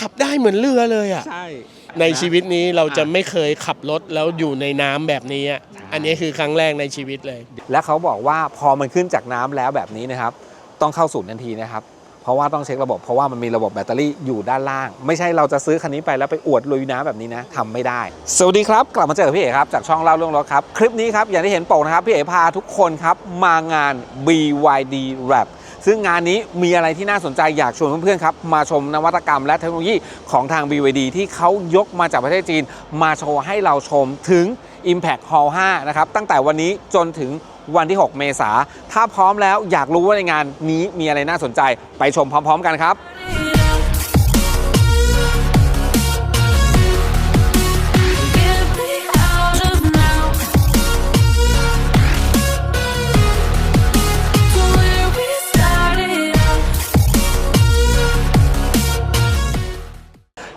ขับได้เหมือนเรือเลยอะใช่ในชีวิตนี้เราจะอะไม่เคยขับรถแล้วอยู่ในน้ำแบบนี้อะใช่อันนี้คือครั้งแรกในชีวิตเลย และเขาบอกว่าพอมันขึ้นจากน้ำแล้วแบบนี้นะครับ ต้องเข้าศูนย์ทันทีนะครับเพราะว่าต้องเช็คระบบเพราะว่ามันมีระบบแบตเตอรี่อยู่ด้านล่าง ไม่ใช่เราจะซื้อคันนี้ไปแล้วไปอวดลุยน้ำแบบนี้นะทำไม่ได้ สวัสดีครับ กลับมาเจอกับพี่เอกครับจากช่องเล่าเรื่องรถครับ คลิปนี้ครับอย่างที่เห็นปกนะครับ พี่เอกพาทุกคนครับมางาน BYD Rap ซึ่งงานนี้มีอะไรที่น่าสนใจอยากชวนเพื่อนๆครับมาชมนวัตกรรมและเทคโนโลยีของทาง BYD ที่เขายกมาจากประเทศจีน มาโชว์ให้เราชมถึง Impact Hall 5นะครับตั้งแต่วันนี้จนถึงวันที่ 6 เมษาถ้าพร้อมแล้วอยากรู้ว่าในงานนี้มีอะไรน่าสนใจ ไปชมพร้อม ๆ กันครับ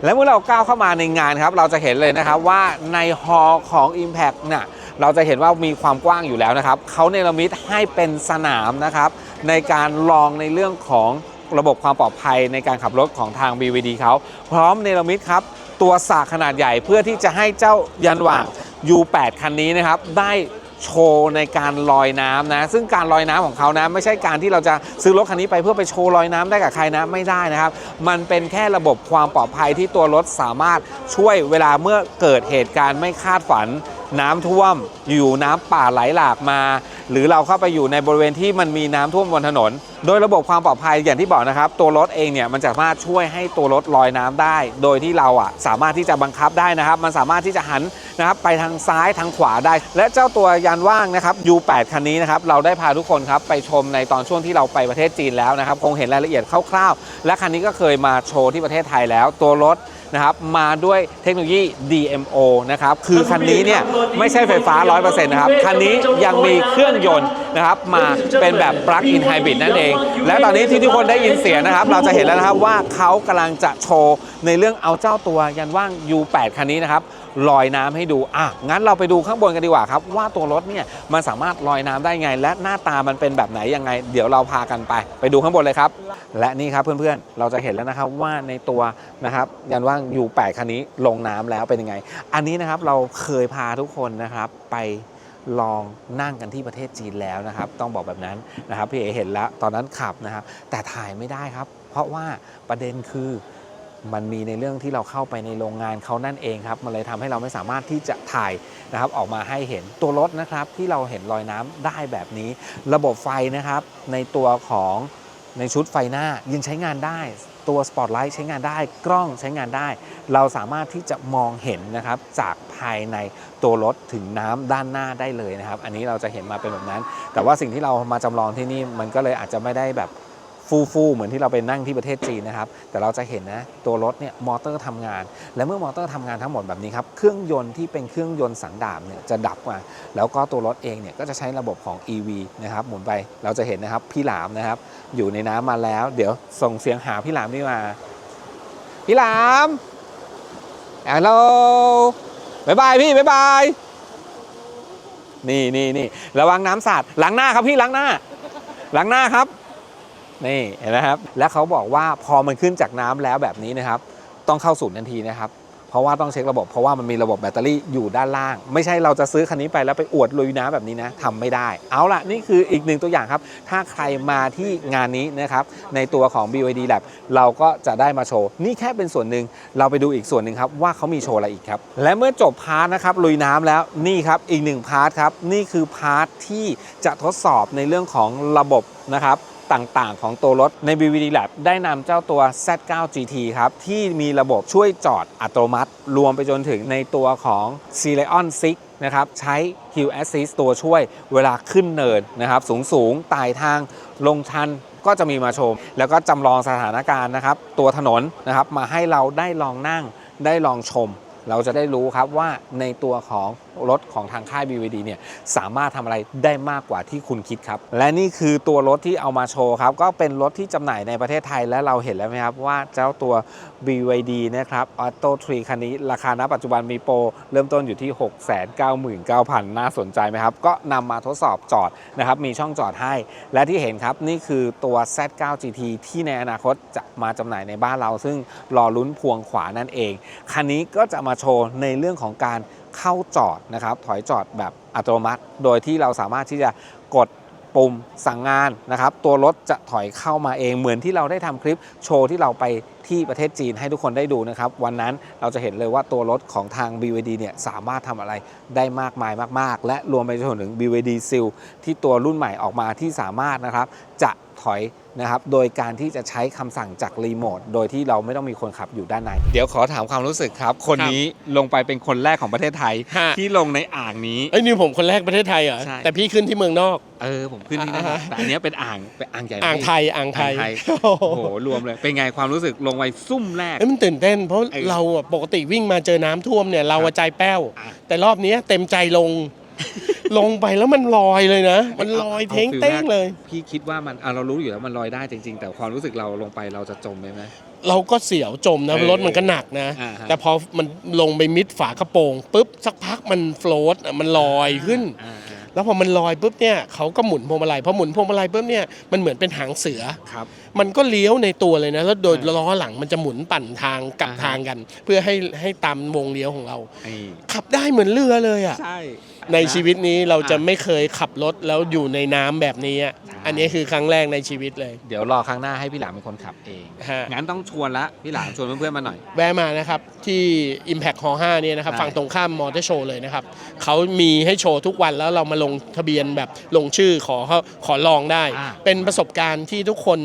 และเมื่อเราก้าวเข้ามาในงานครับเราจะเห็นเลยนะครับว่าในฮอลล์ของ Impact น่ะเราจะเห็นว่ามีความกว้างอยู่แล้วนะครับเขาเนรมิตให้เป็นสนามนะครับในการลองในเรื่องของระบบความปลอดภัยในการขับรถของทาง BVD เขาพร้อมเนรมิตครับตัวสากขนาดใหญ่เพื่อที่จะให้เจ้ายันหว่าง U8 คันนี้นะครับได้ โชว์ในการลอยน้ำนะ ซึ่งการลอยน้ำของเขานะไม่ใช่การที่เราจะซื้อรถคันนี้ไปเพื่อไปโชว์ลอยน้ำได้กับใครนะไม่ได้นะครับ มันเป็นแค่ระบบความปลอดภัยที่ตัวรถสามารถช่วยเวลาเมื่อเกิดเหตุการณ์ไม่คาดฝัน น้ำท่วม อยู่น้ำป่าไหลหลากมา หรือเราเข้าไปอยู่ในบริเวณที่มันมีน้ำท่วมบนถนน โดยระบบความปลอดภัยอย่างที่บอกนะครับ ตัวรถเองเนี่ยมันสามารถช่วยให้ตัวรถลอยน้ำได้ โดยที่เราอะสามารถที่จะบังคับได้นะครับ มันสามารถที่จะหันนะครับไปทางซ้ายทางขวาได้ และเจ้าตัวยานว่างนะครับ U8 คันนี้นะครับเราได้พาทุกคนครับไปชมในตอนช่วงที่เราไปประเทศจีนแล้วนะครับคงเห็นรายละเอียดคร่าวๆและคันนี้ก็เคยมาโชว์ที่ประเทศไทยแล้ว ตัวรถ นะครับมาด้วยเทคโนโลยี DMO นะครับคือคันนี้เนี่ยไม่ใช่ไฟฟ้า 100%นะครับคันนี้ยังมีเครื่องยนต์ นะครับมาเป็นแบบ plug-in hybrid นั่นเอง และตอนนี้ที่ทุกคนได้ยินเสียงนะครับ เราจะเห็นแล้วนะครับว่าเขากำลังจะโชว์ในเรื่องเอาเจ้าตัวยันว่าง U8 คันนี้นะครับลอยน้ำให้ดู อะ งั้นเราไปดูข้างบนกันดีกว่าครับ ว่าตัวรถเนี่ยมันสามารถลอยน้ำได้ไง และหน้าตามันเป็นแบบไหนยังไง เดี๋ยวเราพากันไป ไปดูข้างบนเลยครับ และนี่ครับเพื่อนๆ เราจะเห็นแล้วนะครับว่าในตัวนะครับยันว่าง U8 คันนี้ลงน้ำแล้วเป็นยังไง อันนี้นะครับเราเคยพาทุกคนนะครับไป ลองนั่งกันที่ประเทศจีนแล้วนะครับ ต้องบอกแบบนั้นนะครับพี่เอเห็นแล้วตอนนั้นขับนะครับ แต่ถ่ายไม่ได้ครับ เพราะว่าประเด็นคือมันมีในเรื่องที่เราเข้าไปในโรงงานเขานั่นเองครับ มันเลยทำให้เราไม่สามารถที่จะถ่ายนะครับ ออกมาให้เห็นตัวรถนะครับ ที่เราเห็นรอยน้ำได้แบบนี้ ระบบไฟนะครับ ในตัวของ ในชุดไฟหน้ายังใช้งานได้ ตัวสปอตไลท์ใช้งานได้กล้องใช้งานได้ เราสามารถที่จะมองเห็นนะครับจากภายในตัวรถถึงน้ำด้านหน้าได้เลยนะครับ อันนี้เราจะเห็นมาเป็นแบบนั้น แต่ว่าสิ่งที่เรามาจำลองที่นี่มันก็เลยอาจจะไม่ได้แบบ ฟูฟูๆเหมือนที่เราไปนั่งที่ประเทศจีนนะครับ แต่เราจะเห็นนะตัวรถเนี่ยมอเตอร์ทำงาน และเมื่อมอเตอร์ทำงานทั้งหมดแบบนี้ครับเครื่องยนต์ที่เป็นเครื่องยนต์สันดาปเนี่ยจะดับมาแล้วก็ตัวรถเองเนี่ยก็จะใช้ระบบของ EV นะครับหมุนไปเราจะเห็นนะครับพี่หลามนะครับ อยู่ในน้ำมาแล้ว เดี๋ยวส่งเสียงหาพี่หลามดีกว่าพี่หลามฮัลโหลบายบายพี่บายบายนี่นี่นี่ระวังน้ำสาดล้างหน้าครับพี่ล้างหน้าล้างหน้าครับ นี่เห็นไหมครับ และเขาบอกว่าพอมันขึ้นจากน้ำแล้วแบบนี้นะครับ ต้องเข้าศูนย์ทันทีนะครับ เพราะว่าต้องเช็คระบบ เพราะว่ามันมีระบบแบตเตอรี่อยู่ด้านล่าง ไม่ใช่เราจะซื้อคันนี้ไปแล้วไปอวดลุยน้ำแบบนี้นะทำไม่ได้ เอาล่ะ นี่คืออีกหนึ่งตัวอย่างครับ ถ้าใครมาที่งานนี้นะครับ ในตัวของ BYD Lab เราก็จะได้มาโชว์ นี่แค่เป็นส่วนหนึ่ง เราไปดูอีกส่วนหนึ่งครับว่าเขามีโชว์อะไรอีกครับ และเมื่อจบพาร์ทนะครับลุยน้ำแล้วนี่ครับอีกหนึ่งพาร์ทครับนี่คือพาร์ทที่จะทดสอบในเรื่องของระบบนะครับ ต่างๆ ของตัวรถใน BVD Lab ได้นำเจ้าตัว Z9 GT ครับ ที่มีระบบช่วยจอดอัตโนมัติ รวมไปจนถึงในตัวของ c e l e o n 6 นะครับ ใช้ Hill Assist ตัวช่วยเวลาขึ้นเนินนะครับ สูงๆไต่ทางลงชันก็จะมีมาชม แล้วก็จำลองสถานการณ์นะครับ ตัวถนนนะครับมาให้เราได้ลองนั่งได้ลองชม เราจะได้รู้ครับว่าในตัวของรถของทางค่าย BVD เนี่ยสามารถทำอะไรได้มากกว่าที่คุณคิดครับ และนี่คือตัวรถที่เอามาโชว์ครับ ก็เป็นรถที่จำหน่ายในประเทศไทยและเราเห็นแล้วไหมครับว่าเจ้าตัว BYD นะครับ Auto 3คันนี้ราคาณปัจจุบันมีโปรเริ่มต้นอยู่ที่ 699,000 น่าสนใจไหมครับ ก็นำมาทดสอบจอดนะครับ มีช่องจอดให้ และที่เห็นครับนี่คือตัว Z9 GT ที่ในอนาคตจะมาจำหน่ายในบ้านเรา ซึ่งรอลุ้นพวงขวานั่นเองคันนี้ก็จะมาโชว์ในเรื่องของการเข้าจอดนะครับถอยจอดแบบอัตโนมัติ โดยที่เราสามารถที่จะกดปุ่มสั่งงานนะครับ ตัวรถจะถอยเข้ามาเองเหมือนที่เราได้ทำคลิปโชว์ที่เราไปที่ประเทศจีนให้ทุกคนได้ดูนะครับ วันนั้นเราจะเห็นเลยว่าตัวรถของทาง BYD เนี่ยสามารถทำอะไรได้มากมายมาก ๆ และรวมไปจนถึง BYD Seal ที่ตัวรุ่นใหม่ออกมาที่สามารถนะครับ จะ ถอยนะครับ โดยการที่จะใช้คำสั่งจากรีโมท โดยที่เราไม่ต้องมีคนขับอยู่ด้านใน เดี๋ยวขอถามความรู้สึกครับ คนนี้ลงไปเป็นคนแรกของประเทศไทย ฮะ ที่ลงในอ่างนี้ เอ้ยนี่ผมคนแรกประเทศไทยเหรอ ใช่ แต่พี่ขึ้นที่เมืองนอก เออผมขึ้นที่นั่นอ่าฮะแต่อันเนี้ยเป็นอ่างเป็นอ่างใหญ่มกอ่างไทยอ่างไทยอ่างไทยโอ้โหโอ้โหรวมเลยเป็นไงความรู้สึกลงไปซุ่มแรก เอ้ยมันตื่นเต้น เพราะไอ้เราอะปกติวิ่งมาเจอน้ำท่วมเนี่ย เราครัอะบใจแป้ว อะ แต่รอบเนี้ยเต็มใจลง ลงไปแล้วมันลอยเลยนะ มันลอยเอาเท้งฟิลเต้งแรกเลย พี่คิดว่ามันอะเรารู้อยู่แล้วมันลอยได้จริง ๆ แต่ความรู้สึกเราลงไปเราจะจมไหมไหม เราก็เสียวจมนะเออรถมันก็หนักนะ อ่าฮะ แต่พอมันลงไปมิดฝากระโปรงปุ๊บสักพักมันโฟลตอะมันลอยขึ้น อ่าอ่าแล้วพอมันลอยปุ๊บเนี่ยเขาก็หมุนพวงมาลัยพอหมุนพวงมาลัยปุ๊บเนี่ยมันเหมือนเป็นหางเสือ ครับ มันก็เลี้ยวในตัวเลยนะ แล้วโดยอ่าล้อหลังมันจะหมุนปั่นทางกลับอ่าฮะ ทางกัน เพื่อให้ให้ตามวงเลี้ยวของเรา ไอ้ขับได้เหมือนเรือเลยอะ ใช่ ในชีวิตนี้เราจะอะไม่เคยขับรถแล้วอยู่ในน้ำแบบนี้อะใช่อันนี้คือครั้งแรกในชีวิตเลย เดี๋ยวรอครั้งหน้าให้พี่หลามเป็นคนขับเองฮะ งั้นต้องชวนละพี่หลามชวนเพื่อนๆมาหน่อย แวะมานะครับ ที่ Impact Hall 5เนี่ยนะครับ ได้ ฝั่งตรงข้ามมอเตอร์โชว์เลยนะครับ เขามีให้โชว์ทุกวันแล้วเรามาลงทะเบียนแบบลงชื่อขอเขาขอลองได้ อ่า เป็นประสบการณ์ที่ทุกคน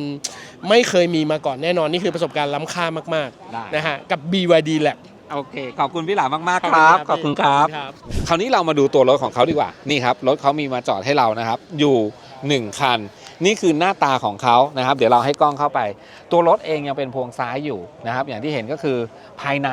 ไม่เคยมีมาก่อนแน่นอน นี่คือประสบการณ์ล้ำค่ามากได้ ๆนะฮะกับ BYD Lab โอเค ขอบคุณพี่หลามมากๆครับ ขอบคุณครับครับ คราวนี้เรามาดูตัวรถของเขาดีกว่า นี่ครับ รถเขามีมาจอดให้เรานะครับ อยู่ 1 คัน นี่คือหน้าตาของเขานะครับ เดี๋ยวเราให้กล้องเข้าไป ตัวรถเองยังเป็นพวงซ้ายอยู่นะครับ อย่างที่เห็นก็คือภายใน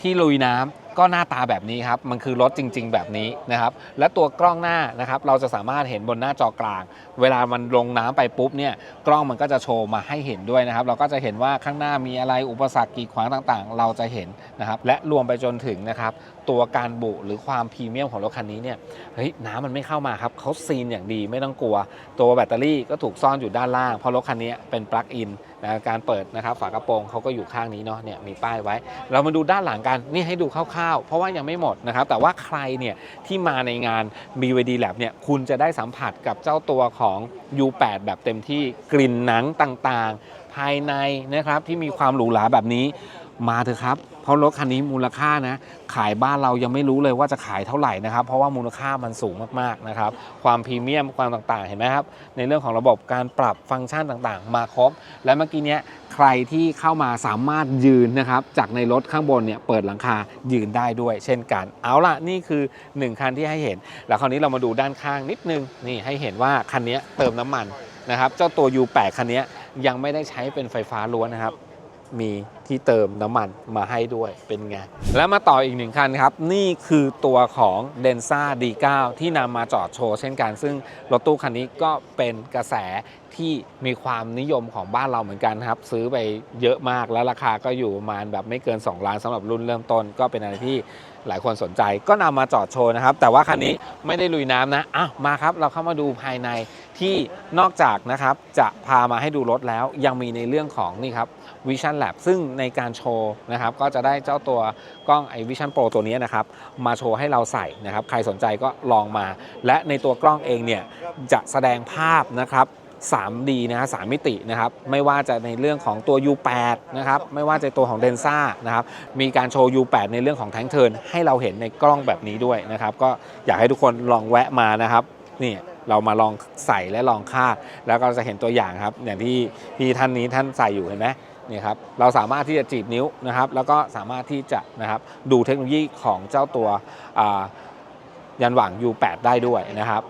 ที่ลุยน้ำ ก็หน้าตาแบบนี้ครับ มันคือรถจริง ๆ แบบนี้นะครับ และตัวกล้องหน้านะครับ เราจะสามารถเห็นบนหน้าจอกลาง เวลามันลงน้ำไปปุ๊บเนี่ย กล้องมันก็จะโชว์มาให้เห็นด้วยนะครับ เราก็จะเห็นว่าข้างหน้ามีอะไรอุปสรรคกีดขวางต่างๆ เราจะเห็นนะครับ และรวมไปจนถึงนะครับ ตัวการบุหรือความพรีเมียมของรถคันนี้เนี่ย เฮ้ย น้ำมันไม่เข้ามาครับเขาซีนอย่างดีไม่ต้องกลัว ตัวแบตเตอรี่ก็ถูกซ่อนอยู่ด้านล่าง เพราะรถคันนี้เป็นปลั๊กอิน นะการเปิดนะครับฝากระโปรงเขาก็อยู่ข้างนี้เนาะเนี่ยมีป้ายไว้ เรามาดูด้านหลังกันนี่ให้ดูคร่าวๆ เพราะว่ายังไม่หมดนะครับแต่ว่าใครเนี่ยที่มาในงาน BYD Lab เนี่ยคุณจะได้สัมผัสกับเจ้าตัวของ U8 แบบเต็มที่กลิ่นหนังต่างๆ ภายในนะครับที่มีความหรูหราแบบนี้ มาเถอะครับ เพราะรถคันนี้มูลค่านะขายบ้านเรายังไม่รู้เลยว่าจะขายเท่าไหร่นะครับ เพราะว่ามูลค่ามันสูงมากๆนะครับ ความพรีเมียมความต่างๆ เห็นไหมครับ ในเรื่องของระบบการปรับฟังก์ชันต่างๆ มาครบ และเมื่อกี้เนี้ยใครที่เข้ามาสามารถยืนนะครับ จากในรถข้างบนเนี่ยเปิดหลังคายืนได้ด้วย เช่นกัน เอาล่ะนี่คือ 1 คันที่ให้เห็น แล้วคราวนี้เรามาดูด้านข้างนิดนึงนี่ให้เห็นว่าคันนี้เติมน้ำมันนะครับ เจ้าตัว U8 คันนี้ยังไม่ได้ใช้เป็นไฟฟ้าล้วนนะครับ มีที่เติมน้ำมันมาให้ด้วยเป็นไง แล้วมาต่ออีกหนึ่งคันครับ นี่คือตัวของ d e n z a D9 ที่นำมาจอดโชว์เช่นกัน ซึ่งรถตู้คันนี้ก็เป็นกระแสที่มีความนิยมของบ้านเราเหมือนกันครับ ซื้อไปเยอะมากแล้วราคาก็อยู่ประมาณแบบไม่เกิน 2 ล้านสำหรับรุ่นเริ่มต้นก็เป็นอะไรที่ หลายคนสนใจก็นำมาจอดโชว์นะครับ แต่ว่าคันนี้ไม่ได้ลุยน้ำนะอะมาครับ เราเข้ามาดูภายในที่นอกจากนะครับจะพามาให้ดูรถแล้วยังมีในเรื่องของนี่ครับ Vision Lab ซึ่งในการโชว์นะครับก็จะได้เจ้าตัวกล้องไอ Vision Pro ตัวนี้นะครับมาโชว์ให้เราใส่นะครับ ใครสนใจก็ลองมา และในตัวกล้องเองเนี่ยจะแสดงภาพนะครับ 3D นะฮะ3มิตินะครับ ไม่ว่าจะในเรื่องของตัว U8 นะครับ ไม่ว่าจะตัวของ d e n z a นะครับ มีการโชว์ U8 ในเรื่องของแทงเทิร์นให้เราเห็นในกล้องแบบนี้ด้วยนะครับ ก็อยากให้ทุกคนลองแวะมานะครับ นี่เรามาลองใส่และลองคาด แล้วก็จะเห็นตัวอย่างครับ อย่างที่ที่ท่านนี้ท่านใส่อยู่เห็นไหมนี่ครับเราสามารถที่จะจีบนิ้วนะครับ แล้วก็สามารถที่จะนะครับดูเทคโนโลยีของเจ้าตัวยันหว่าง U8 ได้ด้วยนะครับ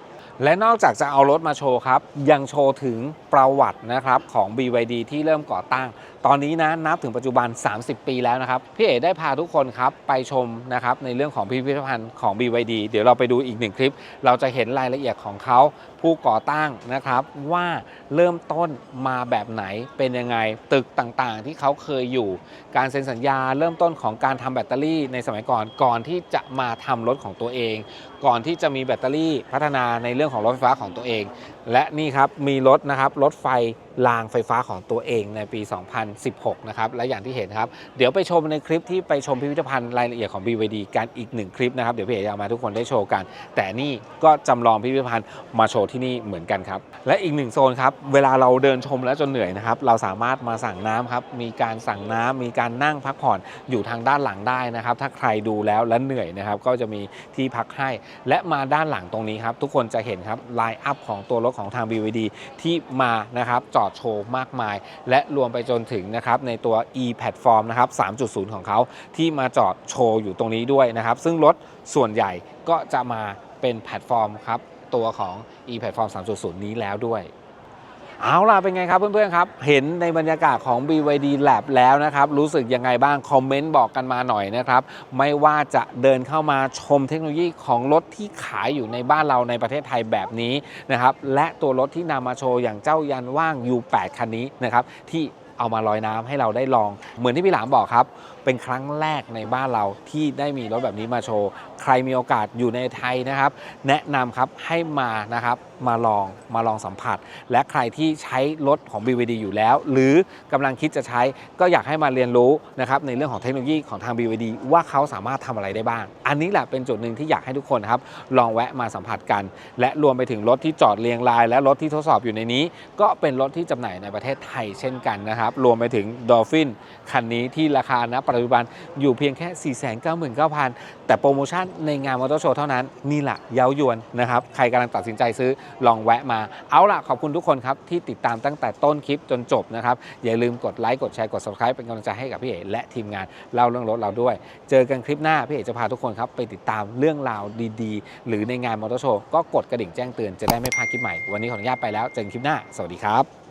และนอกจากจะเอารถมาโชว์ครับ ยังโชว์ถึง ประวัตินะครับของ BYD ที่เริ่มก่อตั้ง ตอนนี้นะนับถึงปัจจุบัน 30 ปีแล้วนะครับ พี่เอ๋ได้พาทุกคนครับไปชมนะครับในเรื่องของพิพิธภัณฑ์ของ BYD เดี๋ยวเราไปดูอีกหนึ่งคลิป เราจะเห็นรายละเอียดของเขาผู้ก่อตั้งนะครับว่าเริ่มต้นมาแบบไหนเป็นยังไงตึกต่างๆ ที่เขาเคยอยู่ การเซ็นสัญญาเริ่มต้นของการทำแบตเตอรี่ในสมัยก่อนก่อนที่จะมาทำรถของตัวเอง ก่อนที่จะมีแบตเตอรี่พัฒนาในเรื่องของรถไฟฟ้าของตัวเอง และนี่ครับมีรถนะครับรถไฟ รางไฟฟ้าของตัวเองในปี 2016 นะครับ และอย่างที่เห็นครับ เดี๋ยวไปชมในคลิปที่ไปชมพิพิธภัณฑ์รายละเอียดของ BYD กันอีกหนึ่งคลิปนะครับ เดี๋ยวพี่เอกจะเอามาทุกคนได้โชว์กัน แต่นี่ก็จำลองพิพิธภัณฑ์มาโชว์ที่นี่เหมือนกันครับ และอีกหนึ่งโซนครับ เวลาเราเดินชมแล้วจนเหนื่อยนะครับ เราสามารถมาสั่งน้ำครับ มีการสั่งน้ำมีการนั่งพักผ่อนอยู่ทางด้านหลังได้นะครับ ถ้าใครดูแล้วและเหนื่อยนะครับ ก็จะมีที่พักให้ และมาด้านหลังตรงนี้ครับ ทุกคนจะเห็นครับไลน์อัพของตัวรถของทาง BYD ที่มานะครับจอดโชว์มากมาย และรวมไปจนถึงนะครับในตัว e platform นะครับ 3.0 ของเขาที่มาจอดโชว์อยู่ตรงนี้ด้วยนะครับ ซึ่งรถส่วนใหญ่ก็จะมาเป็นแพลตฟอร์มครับตัวของ e platform 3.0 นี้แล้วด้วย เอาล่ะเป็นไงครับเพื่อนๆครับ เห็นในบรรยากาศของ BYD Lab แล้วนะครับ รู้สึกยังไงบ้าง คอมเมนต์บอกกันมาหน่อยนะครับ ไม่ว่าจะเดินเข้ามาชมเทคโนโลยีของรถที่ขายอยู่ในบ้านเราในประเทศไทยแบบนี้นะครับ และตัวรถที่นำมาโชว์อย่างเจ้ายันว่าง U8 คันนี้นะครับ ที่เอามาลอยน้ำให้เราได้ลอง เหมือนที่พี่หลามบอกครับ เป็นครั้งแรกในบ้านเราที่ได้มีรถแบบนี้มาโชว์ ใครมีโอกาสอยู่ในไทยนะครับ แนะนำครับให้มานะครับมาลองมาลองสัมผัส และใครที่ใช้รถของ BVD อยู่แล้ว หรือกำลังคิดจะใช้ก็อยากให้มาเรียนรู้นะครับในเรื่องของเทคโนโลยีของทาง BVD ว่าเขาสามารถทำอะไรได้บ้าง อันนี้แหละเป็นจุดหนึ่งที่อยากให้ทุกคนครับลองแวะมาสัมผัสกัน และรวมไปถึงรถที่จอดเรียงราย และรถที่ทดสอบอยู่ในนี้ ก็เป็นรถที่จำหน่ายในประเทศไทยเช่นกันนะครับรวมไปถึง Dolphin คันนี้ที่ราคาณปัจจุบันอยู่เพียงแค่ 499,000 แต่โปรโมชั่นในงานมอเตอร์โชว์เท่านั้น นี่แหละเย้ายวนนะครับ ใครกำลังตัดสินใจซื้อลองแวะมา เอาล่ะ ขอบคุณทุกคนครับ ที่ติดตามตั้งแต่ต้นคลิปจนจบนะครับ อย่าลืมกดไลค์กดแชร์กด subscribe เป็นกำลังใจให้กับพี่เอ๋และทีมงานเล่าเรื่องรถเราด้วย เจอกันคลิปหน้าพี่เอ๋จะพาทุกคนครับไปติดตามเรื่องราวดีๆ หรือในงานมอเตอร์โชว์ก็กดกระดิ่งแจ้งเตือนจะได้ไม่พลาดคลิปใหม่วันนี้ขออนุญาตไปแล้วเจอกันคลิปหน้าสวัสดีครับ